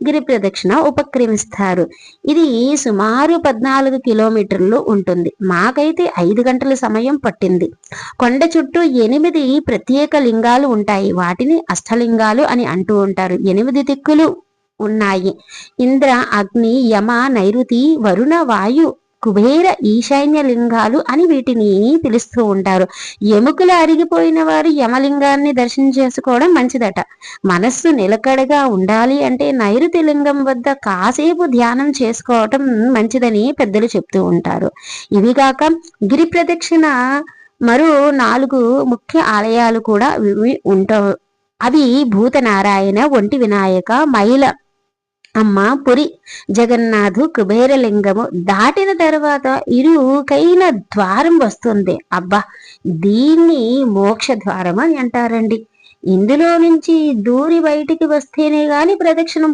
గిరి ప్రదక్షిణ ఉపక్రమిస్తారు. ఇది సుమారు పద్నాలుగు కిలోమీటర్లు ఉంటుంది. మాకైతే ఐదు గంటల సమయం పట్టింది. కొండ చుట్టూ ఎనిమిది ప్రత్యేక లింగాలు ఉంటాయి. వాటిని అష్టలింగాలు అని అంటూ ఉంటారు. ఎనిమిది దిక్కులు ఉన్నాయి. ఇంద్ర అగ్ని యమ నైరుతి వరుణ వాయు కుబేర ఈశాన్య లింగాలు అని వీటిని పిలుస్తూ ఉంటారు. ఎముకలు అరిగిపోయిన వారు యమలింగాన్ని దర్శనం చేసుకోవడం మంచిదట. మనస్సు నిలకడగా ఉండాలి అంటే నైరుతి లింగం వద్ద కాసేపు ధ్యానం చేసుకోవటం మంచిదని పెద్దలు చెప్తూ ఉంటారు. ఇవి కాక గిరి ప్రదక్షిణ మరో నాలుగు ముఖ్య ఆలయాలు కూడా ఉంటా ఉంటావు అవి భూతనారాయణ ఒంటి వినాయక మైల అమ్మ పురి. జగన్నాథు కుబేరలింగము దాటిన తర్వాత ఇరుకైన ద్వారం వస్తుంది. అబ్బా దీన్ని మోక్ష ద్వారం అని అంటారండి. ఇందులో నుంచి దూరి బయటికి వస్తేనే గాని ప్రదక్షిణం